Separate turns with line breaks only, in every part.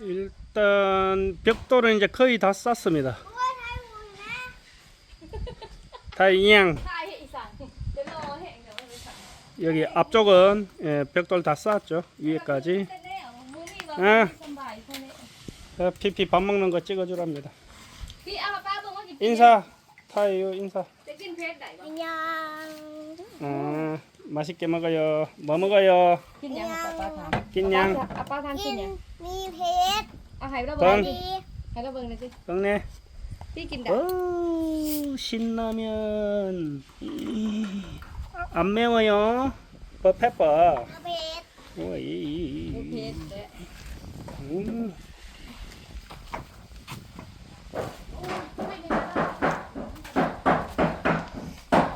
일단 벽돌은 이제 거의 다 쌌습니다. 다
그냥
여기 앞쪽은 예, 벽돌 다 쌓았죠. 위에까지.
아,
아, 피피 밥 먹는 거 찍어주랍니다. 인사. 타이요 인사.
안녕
아, 맛있게 먹어요. 뭐 먹어요?
낀양
낀양.
เอาป้าทานกินยัง
มีเพชร
เอาให้เรา
เบิ่
เบิ่ง
ง
ดิให้เราเบิ่งหน่อยสิ
먹네
พี่กินได้
오 신라면 안 매워요 뭐 페퍼
เพชร
오이
เพชรเด้อ
음.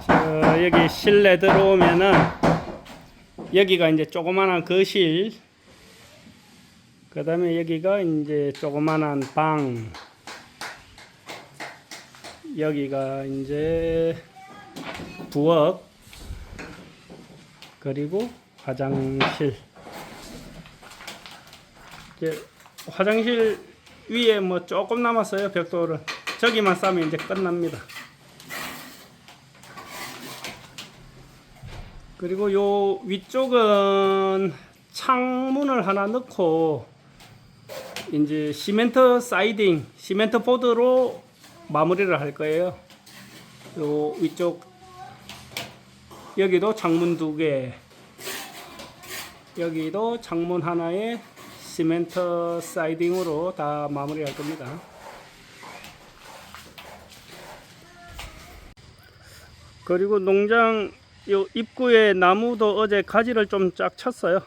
저 여기 실내 들어오면은 여기가 이제 조그만한 거실 그 다음에 여기가 이제 조그만한 방. 여기가 이제 부엌. 그리고 화장실. 이제 화장실 위에 뭐 조금 남았어요 벽돌은. 저기만 싸면 이제 끝납니다. 그리고 요 위쪽은 창문을 하나 넣고 이제 시멘트 사이딩 시멘트 보드로 마무리를 할 거예요 요 위쪽 여기도 창문 두 개 여기도 창문 하나에 시멘트 사이딩으로 다 마무리할 겁니다. 그리고 농장 요 입구에 나무도 어제 가지를 좀 쫙 쳤어요.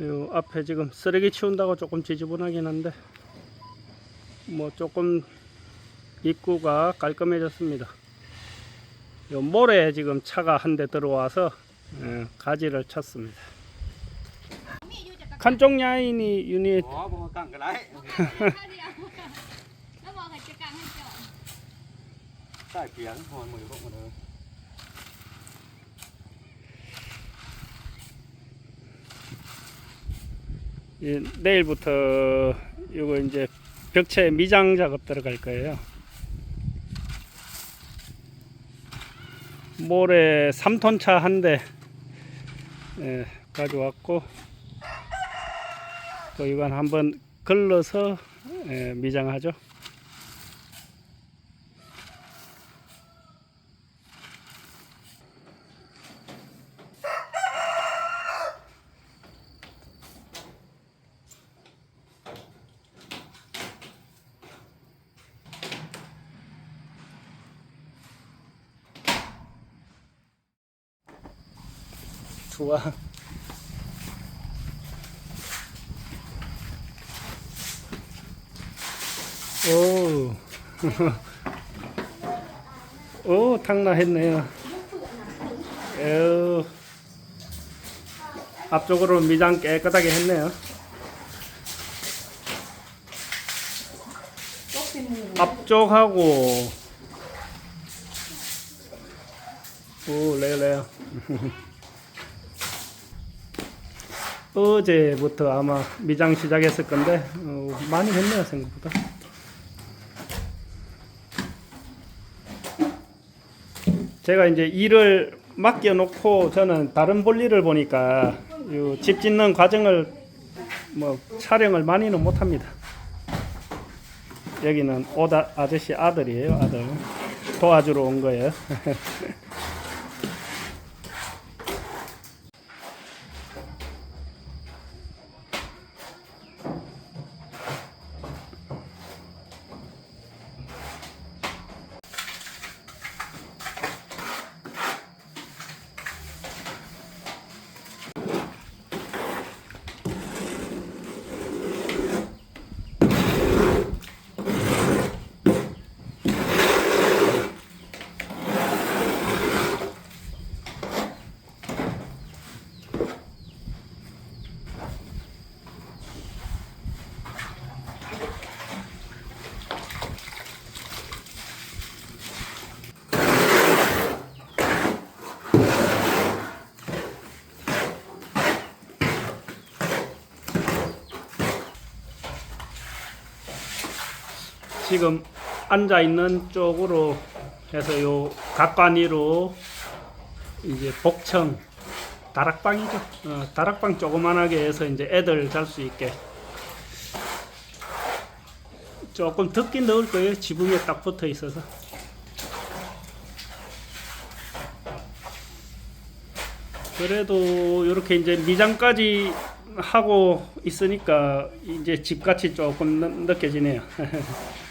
요 앞에 지금 쓰레기 치운다고 조금 지저분하긴 한데 뭐 조금 입구가 깔끔해졌습니다. 요 모래 지금 차가 한 대 들어와서 예, 가지를 쳤습니다. 칸쪽 야인이 유닛 내일부터 이거 이제 벽체 미장 작업 들어갈 거예요. 모래 3톤 차 한대 예, 가져왔고 또 이건 한번 걸러서 예, 미장하죠. 좋아. 오. 오, 탕나 했네요. 에우. 앞쪽으로 미장 깨끗하게 했네요. 앞쪽하고 오 레레요. 어제부터 아마 미장 시작했을 건데 어, 많이 했네요 생각보다. 제가 이제 일을 맡겨 놓고 저는 다른 볼일을 보니까 요집 짓는 과정을 뭐 촬영을 많이는 못 합니다. 여기는 오다 아저씨 아들이에요 아들 도와주러 온 거예요. 지금 앉아 있는 쪽으로 해서 요 각관위로 이제 복층 다락방이죠. 어, 다락방 조그만하게 해서 이제 애들 잘 수 있게 조금 덥긴 더울 거예요. 지붕에 딱 붙어 있어서. 그래도 이렇게 이제 미장까지 하고 있으니까 이제 집같이 조금 느, 느껴지네요.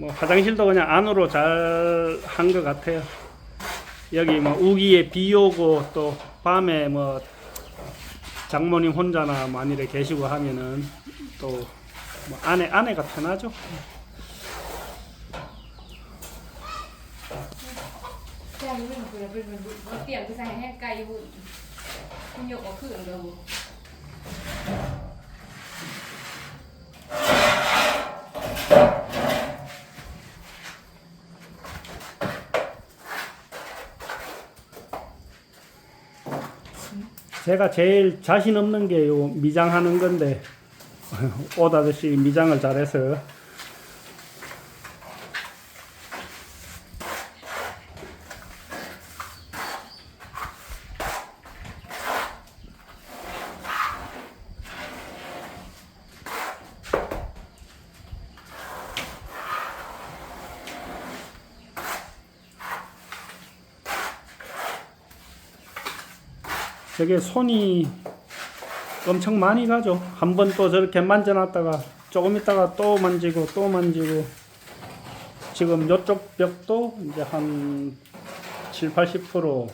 뭐 화장실도 그냥 안으로 잘 한 것 같아요. 여기 뭐 우기에 비 오고 또 밤에 뭐 장모님 혼자나 만일에 계시고 하면은 또 뭐 아내 아내가 편하죠.
Vừa tiệm cái xài hết cây vụ Không nhiều có khử đâu
제가 제일 자신 없는 게 요 미장하는 건데. 옷 아저씨 미장을 잘해서 저게 손이 엄청 많이 가죠. 한 번 또 저렇게 만져놨다가 조금 있다가 또 만지고 또 만지고 지금 이쪽 벽도 이제 한 7, 80%또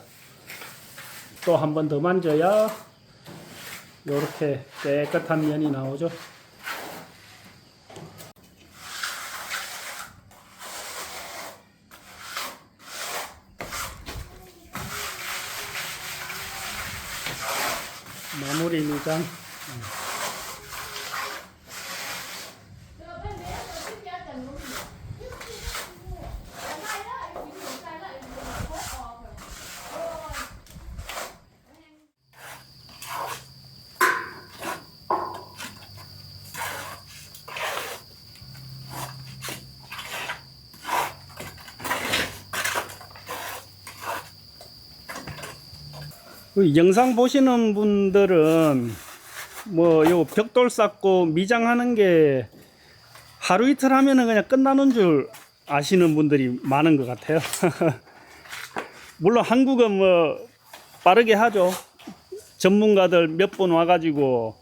한 번 더 만져야 이렇게 깨끗한 면이 나오죠. 마무리 그 영상 보시는 분들은 뭐 요 벽돌 쌓고 미장하는 게 하루 이틀 하면은 그냥 끝나는 줄 아시는 분들이 많은 것 같아요. 물론 한국은 뭐 빠르게 하죠. 전문가들 몇 분 와가지고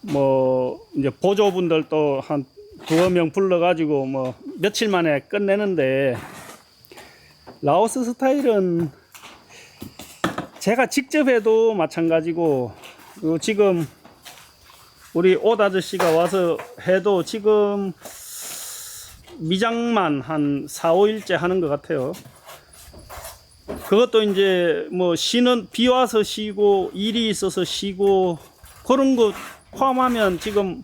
뭐 이제 보조분들도 한 두어 명 불러가지고 뭐 며칠 만에 끝내는데 라오스 스타일은 제가 직접 해도 마찬가지고 요 지금 우리 옷 아저씨가 와서 해도 지금 미장만 한 4, 5일째 하는 것 같아요. 그것도 이제 뭐 쉬는 비 와서 쉬고 일이 있어서 쉬고 그런 거 포함하면 지금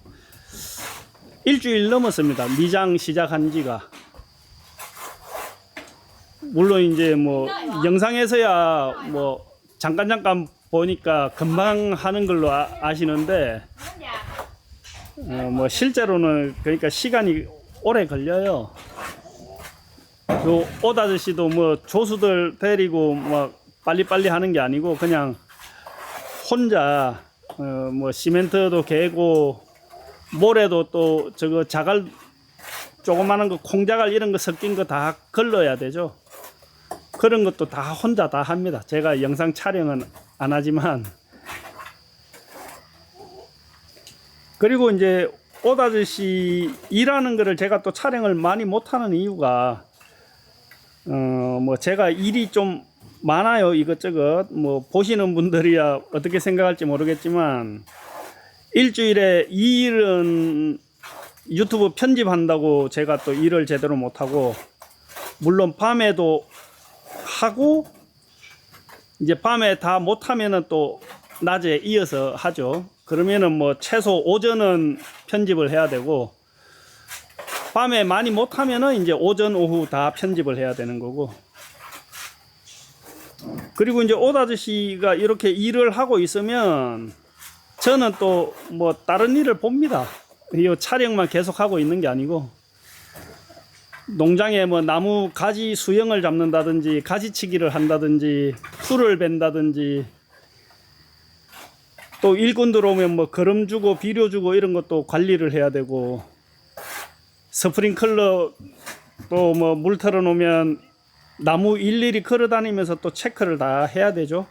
일주일 넘었습니다. 미장 시작한 지가. 물론 이제 뭐 영상에서야 뭐 잠깐 잠깐 보니까 금방 하는 걸로 아, 시는데 어, 뭐 실제로는 그러니까 시간이 오래 걸려요. 요옷 아저씨도 뭐 조수들 데리고 막 빨리빨리 하는 게 아니고 그냥 혼자 어, 뭐 시멘트도 개고 모래도 또 저거 자갈 조그마한 거 콩자갈 이런 거 섞인 거 다 걸러야 되죠. 그런 것도 다 혼자 다 합니다. 제가 영상 촬영은 안 하지만 그리고 이제 옷 아저씨 일하는 거를 제가 또 촬영을 많이 못 하는 이유가 어 뭐 제가 일이 좀 많아요 이것저것 뭐 보시는 분들이야 어떻게 생각할지 모르겠지만 일주일에 2일은 유튜브 편집한다고 제가 또 일을 제대로 못 하고 물론 밤에도 하고 이제 밤에 다 못하면은 또 낮에 이어서 하죠. 그러면은 뭐 최소 오전은 편집을 해야 되고 밤에 많이 못하면은 이제 오전 오후 다 편집을 해야 되는 거고 그리고 이제 옷 아저씨가 이렇게 일을 하고 있으면 저는 또 뭐 다른 일을 봅니다. 이 촬영만 계속 하고 있는 게 아니고 농장에 뭐 나무 가지 수영을 잡는다든지 가지치기를 한다든지 풀을 벤다든지 또 일꾼 들어오면 뭐 거름 주고 비료 주고 이런 것도 관리를 해야 되고 스프링클러 또 뭐물 털어 놓으면 나무 일일이 걸어 다니면서 또 체크를 다 해야 되죠.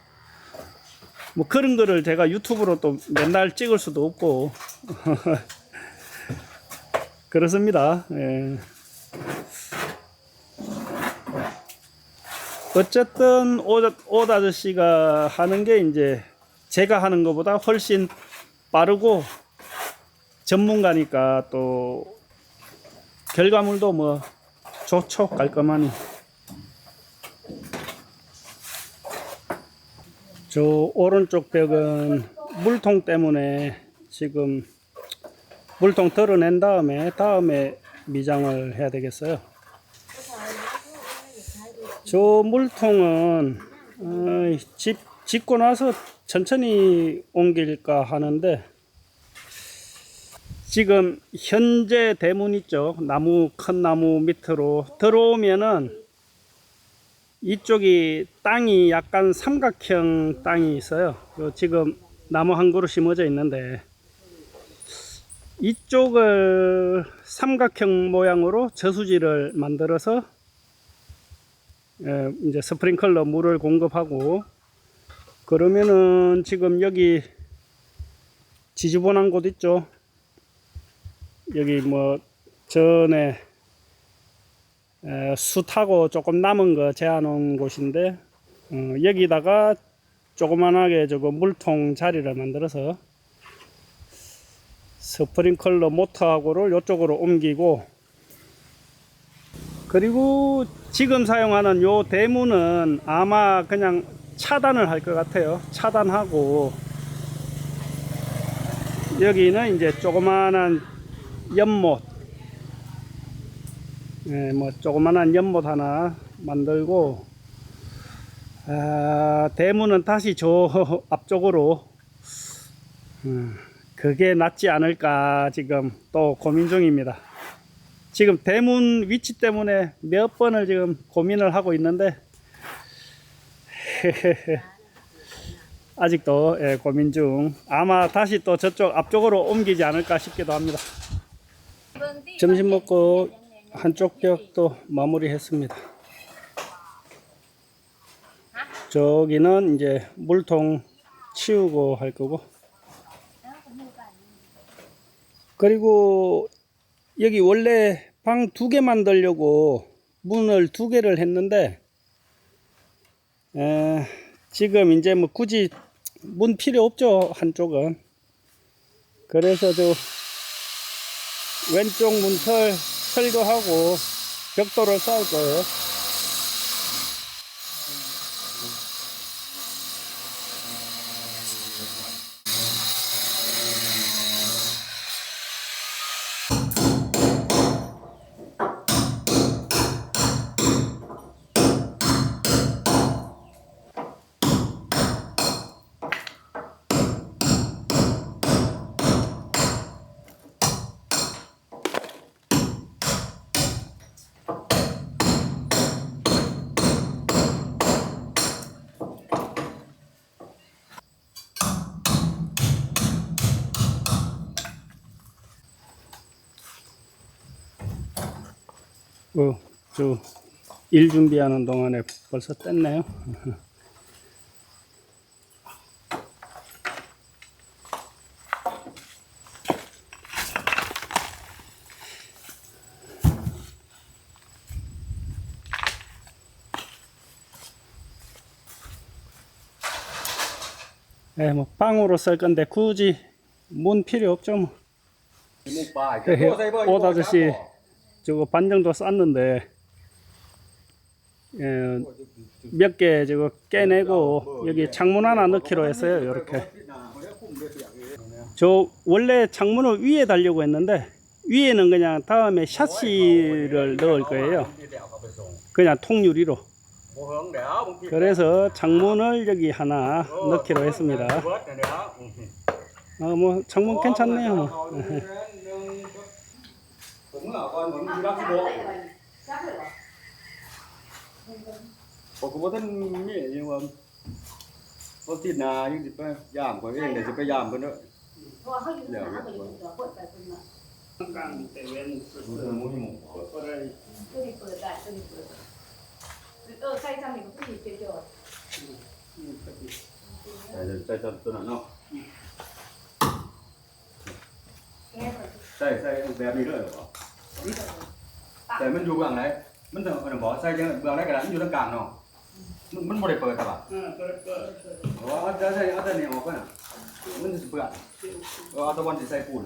뭐 그런 거를 제가 유튜브로 또 맨날 찍을 수도 없고 그렇습니다. 예. 어쨌든 아저씨가 하는 게 이제 제가 하는 것보다 훨씬 빠르고 전문가니까 또 결과물도 뭐 좋죠 깔끔하니. 저 오른쪽 벽은 물통 때문에 지금 물통 덜어낸 다음에 다음에 미장을 해야 되겠어요. 저 물통은 어, 집 짓고 나서 천천히 옮길까 하는데 지금 현재 대문 있죠 나무 큰 나무 밑으로 들어오면은 이쪽이 땅이 약간 삼각형 땅이 있어요. 요 지금 나무 한 그루 심어져 있는데 이쪽을 삼각형 모양으로 저수지를 만들어서 예, 이제 스프링클러 물을 공급하고 그러면은 지금 여기 지저분한 곳 있죠. 여기 뭐 전에 에, 숯하고 조금 남은 거 재워놓은 곳인데 어, 여기다가 조그만하게 저거 물통 자리를 만들어서 스프링클러 모터하고를 이쪽으로 옮기고 그리고 지금 사용하는 요 대문은 아마 그냥 차단을 할 것 같아요. 차단하고 여기는 이제 조그만한 연못. 예, 뭐 조그만한 연못 하나 만들고 아, 대문은 다시 저 앞쪽으로 음, 그게 낫지 않을까 지금 또 고민 중입니다. 지금 대문 위치 때문에 몇 번을 지금 고민을 하고 있는데 아직도 예, 고민 중 아마 다시 또 저쪽 앞쪽으로 옮기지 않을까 싶기도 합니다. 점심 먹고 한쪽 벽도 마무리했습니다. 저기는 이제 물통 치우고 할 거고. 그리고 여기 원래 방 두 개 만들려고 문을 두 개를 했는데, 에, 지금 이제 뭐 굳이 문 필요 없죠, 한쪽은. 그래서 저 왼쪽 문틀 철거하고 벽돌을 쌓을 거예요. 어, 저, 일 준비하는 동안에 벌써 뗐네요. 예, 뭐, 빵으로 쓸 건데, 굳이, 문 필요 없죠, 뭐. xì.
bỏ.
저거 반 정도 쌌는데 예, 몇 개 저거 깨내고 여기 창문 하나 넣기로 했어요. 이렇게 저 원래 창문을 위에 달려고 했는데 위에는 그냥 다음에 샤시를 넣을 거예요. 그냥 통유리로. 그래서 창문을 여기 하나. 넣기로 했습니다. 아, 뭐 창문 괜찮네요. อ
ยู่รับโบผมก็บ่ท่านนี่ยังว่าพรติดนายังจะไปย่ามข่อย
เองเดี๋ยวจะไปย่ามเพิ่นด้วยเดี๋ยู่ตัวเนี่นกลางแต่เว้นเปิดหมู่ห
มู่ก็ได้
ตัวนเปิดได้ตันเออใส่ทำนี่ก็ผู้หญิเจอจ
อดใส่ใส่ตั
วนั้นเนาะ
ใช่ใช่แบบนี้เลยเหรอ แต่มันอยู่เบื้องไหนมันต้องมันบอกใส่ยังเบื้องไหนก็ได้มันอยู่ตรงกลางเนาะมันมันบ่ได้เปิดตลอดอืมเปิดเปิดเปิดเอาเอาแต่เอาแต่นี่ออกก่อนมันสิเปื้อนเอาตะวันสิใส่ปูน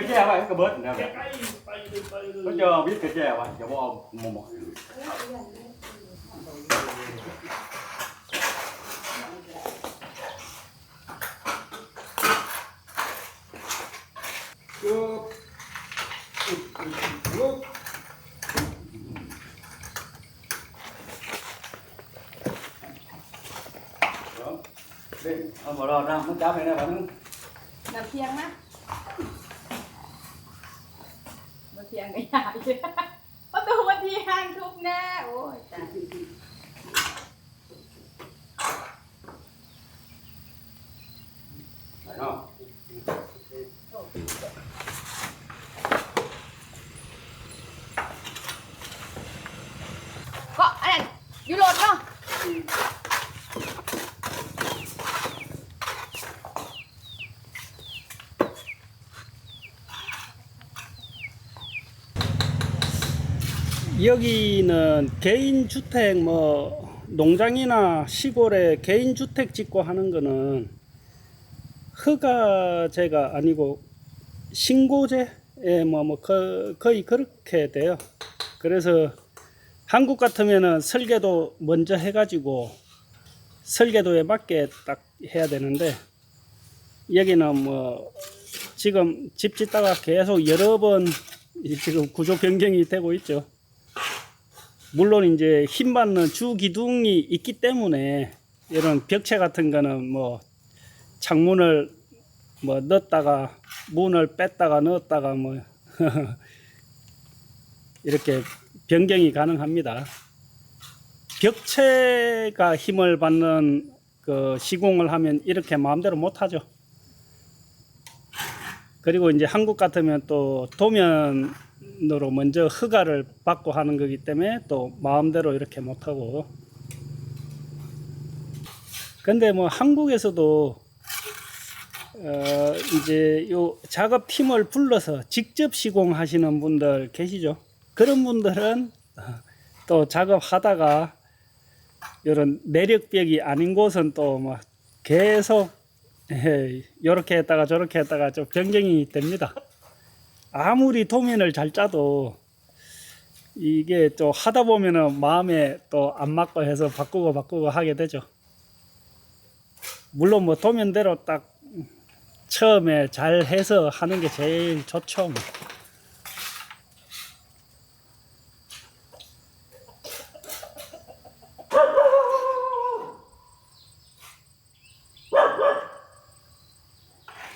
ระแจไว้ก
ระเบิดเนี่ยแบบก็เจอวิทย์กระแจไว้อย่าบอกเอาหมอหม
อเด็กเอาห
มอรอดนะมึงจับไปนะแบบนึง
여기는 개인 주택 뭐 농장이나 시골에 개인 주택 짓고 하는 거는 허가제가 아니고 신고제 예, 뭐, 뭐, 거, 거의 그렇게 돼요. 그래서 한국 같으면은 설계도 먼저 해가지고 설계도에 맞게 딱 해야 되는데 여기는 뭐 지금 집 짓다가 계속 여러 번이 지금 구조 변경이 되고 있죠. 물론 이제 힘 받는 주 기둥이 있기 때문에 이런 벽체 같은 거는 뭐 창문을 뭐 넣었다가 문을 뺐다가 넣었다가 뭐 이렇게 변경이 가능합니다. 벽체가 힘을 받는 그 시공을 하면 이렇게 마음대로 못 하죠. 그리고 이제 한국 같으면 또 도면 으로 먼저 허가를 받고 하는 거기 때문에 또 마음대로 이렇게 못 하고. 근데 뭐 한국에서도 어 이제 요 작업팀을 불러서 직접 시공하시는 분들 계시죠. 그런 분들은 또 작업하다가 이런 내력벽이 아닌 곳은 또 뭐 계속 이렇게 했다가 저렇게 했다가 좀 변경이 됩니다. 아무리 도면을 잘 짜도 이게 또 하다 보면은 마음에 또 안 맞고 해서 바꾸고 바꾸고 하게 되죠. 물론 뭐 도면대로 딱 처음에 잘 해서 하는 게 제일 좋죠. 뭐.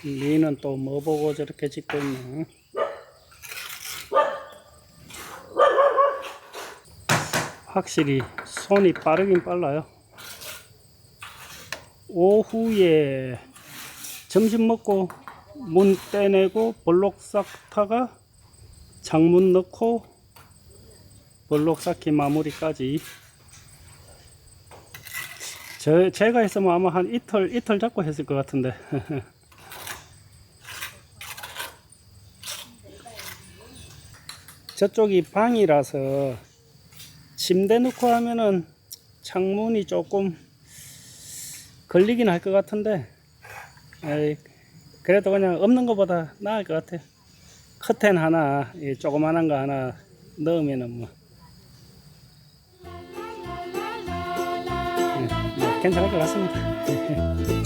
니는 또 뭐 보고 저렇게 짓고 있나? 확실히 손이 빠르긴 빨라요. 오후에 점심 먹고 문 떼내고 볼록 쌓다가 창문 넣고 볼록 쌓기 마무리까지 저, 제가 했으면 아마 한 이틀 이틀 잡고 했을 것 같은데 저쪽이 방이라서 침대 놓고 하면은 창문이 조금 걸리긴 할 것 같은데 에이, 그래도 그냥 없는 것보다 나을 것 같아 커튼 하나 이 조그만한 거 하나 넣으면은 뭐, 네, 괜찮을 것 같습니다.